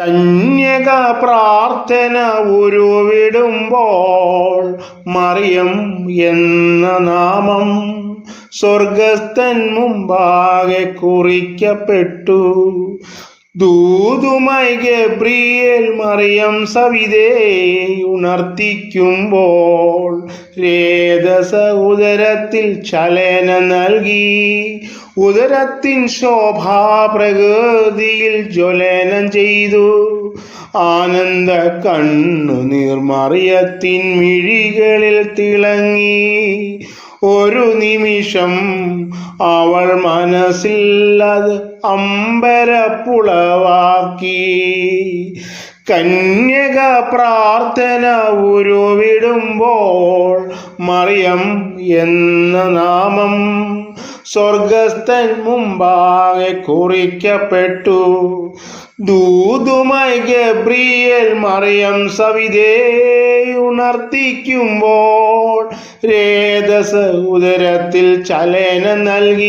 കന്യക പ്രാർത്ഥന ഉരുവിടുമ്പോൾ മറിയം എന്ന നാമം സ്വർഗസ്ഥൻ മുമ്പാകെ കുറിക്കപ്പെട്ടു. ദൂതുമായി ഗബ്രിയേൽ മറിയം സവിതേ ഉണർത്തിക്കുമ്പോൾ രേത സഹോദരത്തിൽ ചലനം നൽകി. ഉദരത്തിൻ ശോഭാ പ്രകൃതിയിൽ ജ്വലനം ചെയ്തു. ആനന്ദ കണ്ണു മറിയത്തിൻ മിഴികളിൽ തിളങ്ങി. ഒരു നിമിഷം അവൾ മനസ്സില്ലത് അമ്പരപ്പുളവാക്കി. കന്യക പ്രാർത്ഥന ഉരുവിടുമ്പോൾ മറിയം എന്ന നാമം സ്വർഗസ്ഥൻ മുമ്പാകെ കുറിക്കപ്പെട്ടു. ദൂതുമായി ഗബ്രിയേൽ മറിയം സവിതേ ഉണർത്തിക്കുമ്പോൾ രേതസ ഉദരത്തിൽ ചലനം നൽകി.